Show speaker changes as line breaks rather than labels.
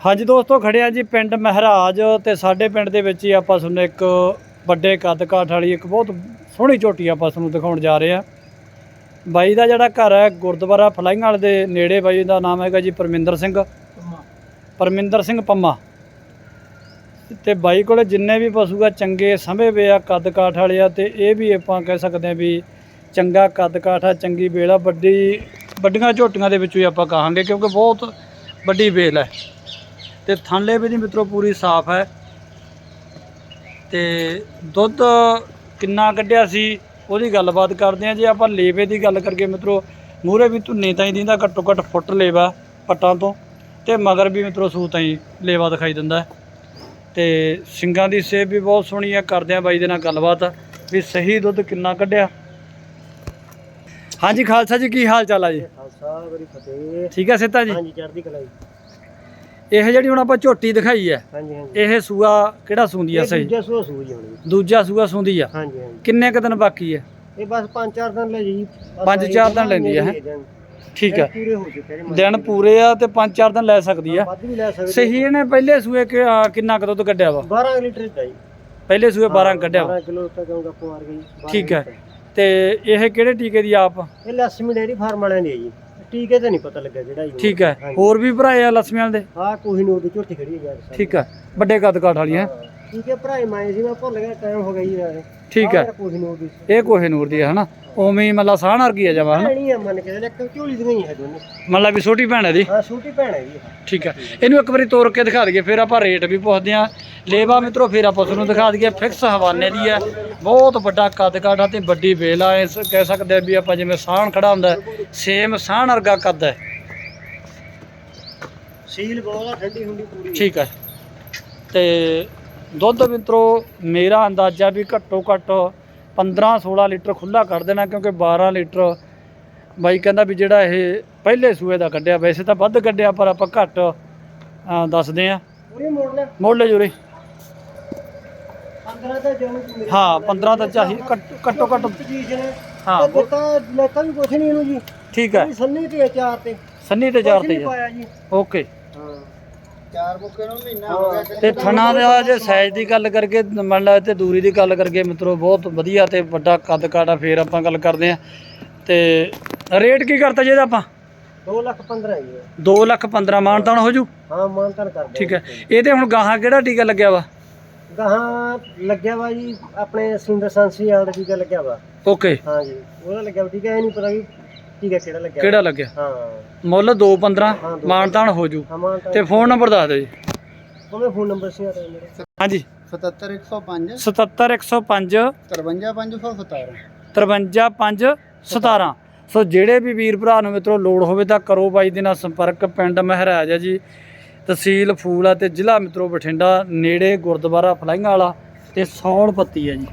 ਹਾਂਜੀ ਦੋਸਤੋ ਖੜੇ ਆ ਜੀ ਪਿੰਡ ਮਹਿਰਾਜ ਤੇ ਸਾਡੇ ਪਿੰਡ ਦੇ ਵਿੱਚ ਹੀ ਆਪਾਂ ਤੁਹਾਨੂੰ ਇੱਕ ਵੱਡੇ ਕੱਦ ਕਾਠ ਵਾਲੀ ਇੱਕ ਬਹੁਤ ਸੋਹਣੀ ਝੋਟੀ ਆਪਾਂ ਤੁਹਾਨੂੰ ਦਿਖਾਉਣ ਜਾ ਰਹੇ ਆ। ਬਾਈ ਦਾ ਜਿਹੜਾ ਘਰ ਹੈ ਗੁਰਦੁਆਰਾ ਫਲਾਈਆਂ ਵਾਲੇ ਦੇ ਨੇੜੇ ਬਾਈ ਦਾ ਨਾਮ ਹੈਗਾ ਜੀ ਪਰਮਿੰਦਰ ਸਿੰਘ। ਪਰਮਿੰਦਰ ਸਿੰਘ ਪੰਮਾ। ਤੇ ਬਾਈ ਕੋਲੇ ਜਿੰਨੇ ਵੀ ਪਸ਼ੂ ਆ ਚੰਗੇ ਸਮੇਂ ਵੇ ਆ ਕੱਦ ਕਾਠ ਵਾਲੇ ਆ ਤੇ ਇਹ ਵੀ ਆਪਾਂ ਕਹਿ ਸਕਦੇ ਆ ਵੀ ਚੰਗਾ ਕੱਦ ਕਾਠ ਆ ਚੰਗੀ ਵੇਲ ਆ ਵੱਡੀ ਵੱਡੀਆਂ ਝੋਟੀਆਂ ਦੇ ਵਿੱਚੋਂ ਹੀ ਆਪਾਂ ਕਹਾਂਗੇ ਕਿਉਂਕਿ ਬਹੁਤ ਵੱਡੀ ਵੇਲ ਹੈ। ਤੇ ਥਣਲੇ ਵੀ ਦੀ ਮਿੱਤਰੋ ਪੂਰੀ ਸਾਫ਼ ਹੈ। ਤੇ ਦੁੱਧ ਕਿੰਨਾ ਕੱਢਿਆ ਸੀ ਉਹਦੀ ਗੱਲਬਾਤ ਕਰਦੇ ਆ ਜੇ ਆਪਾਂ ਲੇਵੇ ਦੀ ਗੱਲ ਕਰਕੇ ਮਿੱਤਰੋ ਮੂਰੇ ਵੀ ਧੁੰਨੇ ਤਾਂ ਹੀ ਦਿੰਦਾ ਘੱਟੋ ਘੱਟ ਫੁੱਟ ਲੇਵਾ ਪੱਟਾਂ ਤੋਂ। ਤੇ ਮਗਰ ਵੀ ਮਿੱਤਰੋ ਸੂ ਤਾਂ ਹੀ ਲੇਵਾ ਦਿਖਾਈ ਦਿੰਦਾ। ਤੇ ਸਿੰਗਾਂ ਦੀ ਸੇਬ ਵੀ ਬਹੁਤ ਸੋਹਣੀ ਆ ਕਰਦੇ ਆ ਬਾਈ ਦੇ ਨਾਲ ਗੱਲਬਾਤ ਵੀ ਸਹੀ ਦੁੱਧ ਕਿੰਨਾ ਕੱਢਿਆ। ਹਾਂਜੀ ਖਾਲਸਾ ਜੀ ਕੀ ਹਾਲ ਚਾਲ ਆ ਜੀ?
ਖਾਲਸਾ ਬੜੀ ਫਤਿਹ।
ਠੀਕ ਹੈ ਸਿੱਤਾ ਜੀ?
ਹਾਂਜੀ ਚੜ੍ਹਦੀ ਕਲਾ ਜੀ।
ਇਹ ਜਿਹੜੀ ਹੁਣ ਆਪਾਂ ਝੋਟੀ ਦਿਖਾਈ ਹੈ
ਹਾਂਜੀ ਹਾਂਜੀ।
ਇਹ ਸੂਆ ਕਿਹੜਾ ਸੂੰਦੀ ਆ
ਇਹ
ਸਹੀ?
ਦੂਜਾ ਸੂਆ।
ਦੂਜਾ ਸੂੰਦੀ ਆ।
ਹਾਂਜੀ ਹਾਂਜੀ।
ਕਿੰਨੇ ਕੁ ਦਿਨ ਬਾਕੀ ਹੈ
ਇਹ ਬਸ ਪੰਜ ਚਾਰ ਦਿਨ ਲੈ ਜੀ
ਪੰਜ ਚਾਰ ਦਿਨ ਲੈਂਦੀ ਹੈ, ਹੈਂ? ਠੀਕ ਹੈ
ਪੂਰੇ ਹੋ ਚੁੱਕੇ ਨੇ
ਦਿਨ ਪੂਰੇ ਆ ਤੇ 5-4 ਦਿਨ ਲੈ ਸਕਦੀ ਆ।
ਵੱਧ ਵੀ ਲੈ ਸਕਦੇ
ਸਹੀ ਇਹਨੇ ਪਹਿਲੇ ਸੂਏ ਕਿ- ਕਿੰਨਾ ਕੁ ਦੁੱਧ ਕੱਢਿਆ ਵਾ?
12 ਲੀਟਰ ਜੀ
ਪਹਿਲੇ ਸੂਏ 12 ਕੱਢਿਆ ਵਾ।
12 ਕਿਲੋ ਤੱਕ ਆਉਂਦਾ ਕੁਆਰ ਗਈ। 12
ਠੀਕ ਹੈ। ਤੇ ਇਹ ਕਿਹੜੇ ਟੀਕੇ ਦੀ ਆਪ?
ਇਹ ਲక్ష్ਮੀ ਡੇਰੀ ਫਾਰਮ ਵਾਲਿਆਂ ਦੀ ਹੈ ਜੀ। ਟੀਕੇ ਤੇ ਨਹੀਂ ਪਤਾ ਲੱਗਾ ਜਿਹੜਾ ਜੀ
ਠੀਕ ਹੈ
ਹਾਂਜੀ।
ਹੋਰ ਵੀ ਭਰਾਏ ਆ ਲక్ష్ਮੀਆਂ ਦੇ
ਆਹ ਕੋਈ ਨੂਰ ਦੀ ਝੋਟੀ ਖੜੀ ਹੈ ਯਾਰ।
ਠੀਕ ਹੈ ਵੱਡੇ ਕੱਦ ਕਾਠ ਵਾਲੀਆਂ
ਹਾਂ। ਠੀਕ ਹੈ ਭਰਾਏ ਮਾਏ ਸੀ ਮੈਂ ਭੁੱਲ ਗਿਆ ਟਾਈਮ ਹੋ ਗਿਆ ਜੀ ਯਾਰ
ਠੀਕ ਹੈ।
ਕੋਈ ਨੂਰ ਦੀ
ਇਹ ਕੋਹੇ ਨੂਰ ਦੀ ਹੈ ਹਨਾ? ਉਵੇਂ ਹੀ ਮਤਲਬ ਸਾਹ ਵਰਗੀ ਆ ਜਮਾ ਹਨਾ
ਭੈਣੀ ਹੈ ਮੰਨ ਕੇ ਚੱਲ, ਝੋਲੀ ਦੀਆਂ ਹੀ ਹੈ ਦੋਨੇ।
ਮਤਲਬ ਵੀ ਛੋਟੀ ਭੈਣ ਹੈ ਦੀ
ਹਾਂ ਛੋਟੀ ਭੈਣ ਹੈ ਜੀ।
ਠੀਕ ਹੈ। ਇਹਨੂੰ ਇੱਕ ਵਾਰੀ ਤੋੜ ਕੇ ਦਿਖਾ ਦਈਏ ਫਿਰ ਆਪਾਂ ਰੇਟ ਵੀ ਪੁੱਛਦੇ ਆ ਲੇਵਾ ਮਿੱਤਰੋ ਫਿਰ ਆਪਾਂ ਤੁਹਾਨੂੰ ਦਿਖਾ ਦਈਏ ਫਿਕਸ ਹਵਾਨੇ ਦੀ ਹੈ। ਬਹੁਤ ਵੱਡਾ ਕੱਦ ਕਾਠਾ ਤੇ ਵੱਡੀ ਵੇਲ ਆ। ਇਸ ਕਹਿ ਸਕਦੇ ਆ ਵੀ ਆਪਾਂ ਜਿਵੇਂ ਸਾਹਣ ਖੜਾ ਹੁੰਦਾ ਸੇਮ ਸਾਹਣ ਵਰਗਾ ਕੱਦ ਹੈ।
ਸੀਲ ਬਹੁਤ ਠੰਡੀ ਹੁੰਦੀ ਪੂਰੀ।
ਠੀਕ ਹੈ। ਤੇ ਦੁੱਧ ਮਿੱਤਰੋ ਮੇਰਾ ਅੰਦਾਜ਼ਾ ਵੀ ਘੱਟੋ ਘੱਟ 15 16 ਲੀਟਰ ਖੁੱਲਾ ਕਰ ਦੇਣਾ ਕਿਉਂਕਿ 12 ਲੀਟਰ ਬਾਈ ਕਹਿੰਦਾ ਵੀ ਜਿਹੜਾ ਇਹ ਪਹਿਲੇ ਸੂਏ ਦਾ ਕੱਢਿਆ ਵੈਸੇ ਤਾਂ ਵੱਧ ਕੱਢਿਆ ਪਰ ਆਪਾਂ ਘੱਟ ਦੱਸਦੇ ਆ
ਮੋੜ ਲੈ।
ਮੋੜ ਲੈ ਜੂਰੇ।
15 ਤਾਂ ਜਮੂ
ਹਾਂ 15 ਤਾਂ ਚਾਹੀ ਘੱਟ- ਘੱਟੋ
ਹੈ
ਹਾਂ
ਤੇ ਦਿੱਤਾ ਲੈਤਾ ਵੀ ਕੁਛ ਨਹੀਂ ਇਹਨੂੰ ਜੀ।
ਠੀਕ ਹੈ।
ਸੰਨੀ ਤੇ ਆ ਚਾਰ ਤੇ।
ਸੰਨੀ ਤੇ ਚਾਰ
ਕੁਛ
ਤੇ
ਨਹੀਂ ਪਾਇਆ ਜੀ।
ਓਕੇ।
ਹਾਂ। ਚਾਰ ਬੁੱਕੇ ਨੂੰ ਮਹੀਨਾ ਹੋ ਗਿਆ
ਤੇ ਥਣਾ ਦਾ ਜੇ ਸਾਈਜ਼ ਦੀ ਗੱਲ ਕਰਕੇ ਮੰਨ ਲਾ ਤੇ ਦੂਰੀ ਦੀ ਗੱਲ ਕਰਕੇ ਮਿੱਤਰੋ ਬਹੁਤ ਵਧੀਆ ਤੇ ਵੱਡਾ ਕੱਦ ਕਾਟਾ ਫੇਰ ਆਪਾਂ ਗੱਲ ਕਰਦੇ ਆ ਤੇ ਰੇਟ ਕੀ ਕਰਤਾ ਜੀ ਇਹਦਾ ਆਪਾਂ?
2 ਲੱਖ 15 ਜੀ।
2 ਲੱਖ 15 ਮਾਨਤਾਨ ਹੋ ਜੂ?
ਹਾਂ ਮਾਨਤਨ ਕਰ
ਠੀਕ ਹੈ। ਇਹਦੇ ਹੁਣ ਗਾਹਾਂ ਕਿਹੜਾ ਟੀਕਾ ਲੱਗਿਆ ਵਾ?
ਗਾਹਾਂ ਲੱਗਿਆ ਵਾ ਜੀ ਆਪਣੇ ਸਿੰਦਰ ਸੰਸੀ ਵਾਲਾ ਦਾ ਟੀਕਾ ਲੱਗਿਆ ਵਾ।
ਓਕੇ।
ਹਾਂ ਜੀ ਉਹਦਾ ਲੱਗਿਆ ਵਾ ਟੀਕਾ ਇਹ ਨਹੀਂ ਪਤਾ ਵੀ ਟੀਕਾ ਕਿਹੜਾ ਲੱਗਿਆ।
ਕਿਹੜਾ ਲੱਗਿਆ?
ਹਾਂ।
ਮੁੱਲ 215
ਹਾਂ, ਦੋ
ਮਾਨਤਾਨ ਹੋ ਜੂ ਤੇ ਫੋਨ ਨੰਬਰ ਦੱਸ ਦਿਓ ਜੀ।
ਉਹਦੇ ਫੋਨ ਨੰਬਰ ਸੀ ਆ ਮੇਰੇ।
ਹਾਂਜੀ।
77105
77105
53517
53517 ਸੋ ਜਿਹੜੇ ਵੀ ਵੀਰ ਭਰਾ ਨੂੰ ਮਿੱਤਰੋ ਲੋੜ ਹੋਵੇ ਤਾਂ ਕਰੋ ਬਾਈ ਦੇ ਨਾਲ ਸੰਪਰਕ। ਪਿੰਡ ਮਹਿਰਾਜ ਹੈ ਜੀ। ਤਹਿਸੀਲ ਫੂਲ ਤੇ ਜ਼ਿਲ੍ਹਾ ਮਿੱਤਰੋ ਬਠਿੰਡਾ। ਨੇੜੇ ਗੁਰਦੁਆਰਾ ਫਲਾਈਆਂ ਵਾਲਾ ਤੇ ਸੌਣ ਪੱਤੀ ਹੈ ਜੀ।